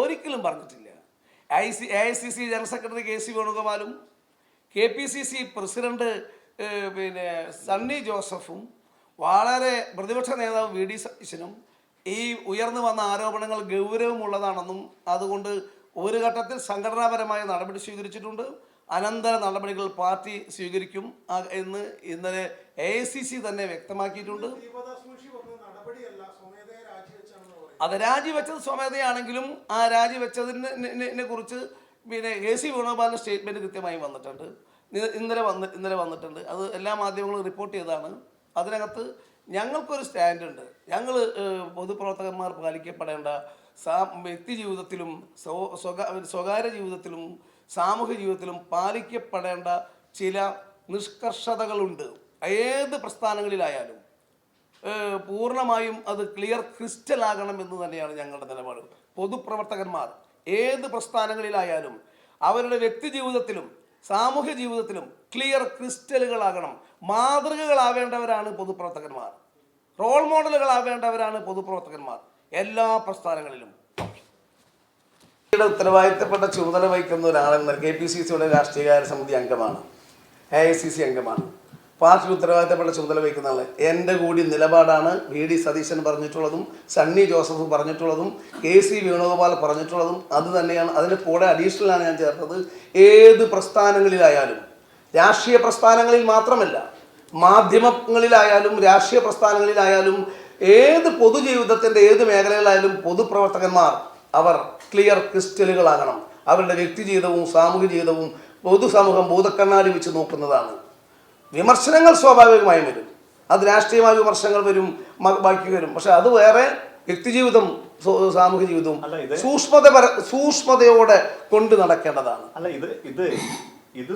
ഒരിക്കലും പറഞ്ഞിട്ടില്ല. I C A I C C general secretary K C വേണുഗോപാലും K P C C president പിന്നെ സണ്ണി ജോസഫും വളരെ പ്രതിപക്ഷ നേതാവ് വി ഡി സതീശനും ഈ ഉയർന്നു വന്ന ആരോപണങ്ങൾ ഗൗരവമുള്ളതാണെന്നും അതുകൊണ്ട് ഒരു ഘട്ടത്തിൽ സംഘടനാപരമായ നടപടി സ്വീകരിച്ചിട്ടുണ്ട്. അനന്തര നടപടികൾ പാർട്ടി സ്വീകരിക്കും എന്ന് ഇന്നലെ എ ഐ സി സി തന്നെ വ്യക്തമാക്കിയിട്ടുണ്ട്. അത് രാജിവെച്ചത് സ്വമേധയാണെങ്കിലും ആ രാജിവെച്ചതിനെ കുറിച്ച് പിന്നെ എ സി വേണുഗോപാലിന്റെ സ്റ്റേറ്റ്മെന്റ് കൃത്യമായി വന്നിട്ടുണ്ട്. ഇന്നലെ വന്ന് ഇന്നലെ വന്നിട്ടുണ്ട്. അത് എല്ലാ മാധ്യമങ്ങളും റിപ്പോർട്ട് ചെയ്തതാണ്. അതിനകത്ത് ഞങ്ങൾക്കൊരു സ്റ്റാൻഡുണ്ട്. ഞങ്ങൾ പൊതുപ്രവർത്തകന്മാർ പാലിക്കപ്പെടേണ്ട സാ വ്യക്തി ജീവിതത്തിലും സ്വ- സ്വകാ- സ്വകാര്യ ജീവിതത്തിലും സാമൂഹ്യ ജീവിതത്തിലും പാലിക്കപ്പെടേണ്ട ചില നിഷ്കർഷതകളുണ്ട്. ഏത് പ്രസ്ഥാനങ്ങളിലായാലും പൂർണമായും അത് ക്ലിയർ ക്രിസ്റ്റൽ ആകണം എന്ന് തന്നെയാണ് ഞങ്ങളുടെ നിലപാട്. പൊതുപ്രവർത്തകന്മാർ ഏത് പ്രസ്ഥാനങ്ങളിലായാലും അവരുടെ വ്യക്തി ജീവിതത്തിലും സാമൂഹ്യ ജീവിതത്തിലും ക്ലിയർ ക്രിസ്റ്റലുകളാകണം. മാതൃകകളാവേണ്ടവരാണ് പൊതുപ്രവർത്തകന്മാർ. റോൾ മോഡലുകളാവേണ്ടവരാണ് പൊതുപ്രവർത്തകന്മാർ എല്ലാ പ്രസ്ഥാനങ്ങളിലും. ഉത്തരവാദിത്തപ്പെട്ട ചുമതല വഹിക്കുന്ന ഒരാളെന്ന കെ പി സി സിയുടെ രാഷ്ട്രീയകാര്യ സമിതി അംഗമാണ്. എ ഐ സി സി അംഗമാണ്. പാർട്ടി ഉത്തരവാദിത്തപ്പെട്ട ചുമതല വഹിക്കുന്ന ആൾ എന്റെ കൂടി നിലപാടാണ് വി ഡി സതീശൻ പറഞ്ഞിട്ടുള്ളതും സണ്ണി ജോസഫ് പറഞ്ഞിട്ടുള്ളതും കെ സി വേണുഗോപാൽ പറഞ്ഞിട്ടുള്ളതും അത് തന്നെയാണ്. അതിന് കൂടെ അഡീഷണലാണ് ഞാൻ ചേർത്തത്. ഏത് പ്രസ്ഥാനങ്ങളിലായാലും രാഷ്ട്രീയ പ്രസ്ഥാനങ്ങളിൽ മാത്രമല്ല മാധ്യമങ്ങളിലായാലും രാഷ്ട്രീയ പ്രസ്ഥാനങ്ങളിലായാലും ഏത് പൊതുജീവിതത്തിന്റെ ഏത് മേഖലയിലായാലും പൊതുപ്രവർത്തകന്മാർ അവർ ക്ലിയർ ക്രിസ്റ്റലുകളാകണം. അവരുടെ വ്യക്തി ജീവിതവും സാമൂഹിക ജീവിതവും പൊതുസമൂഹം ഭൂതക്കണ്ണാടി വെച്ച് നോക്കുന്നതാണ്. വിമർശനങ്ങൾ സ്വാഭാവികമായും വരും. അത് രാഷ്ട്രീയമായ വിമർശനങ്ങൾ വരും ബാക്കി വരും. പക്ഷെ അത് വേറെ വ്യക്തിജീവിതം ജീവിതം സാമൂഹിക ജീവിതവും സൂക്ഷ്മത സൂക്ഷ്മതയോടെ കൊണ്ട് നടക്കേണ്ടതാണ്. അല്ല ഇത് ഇത്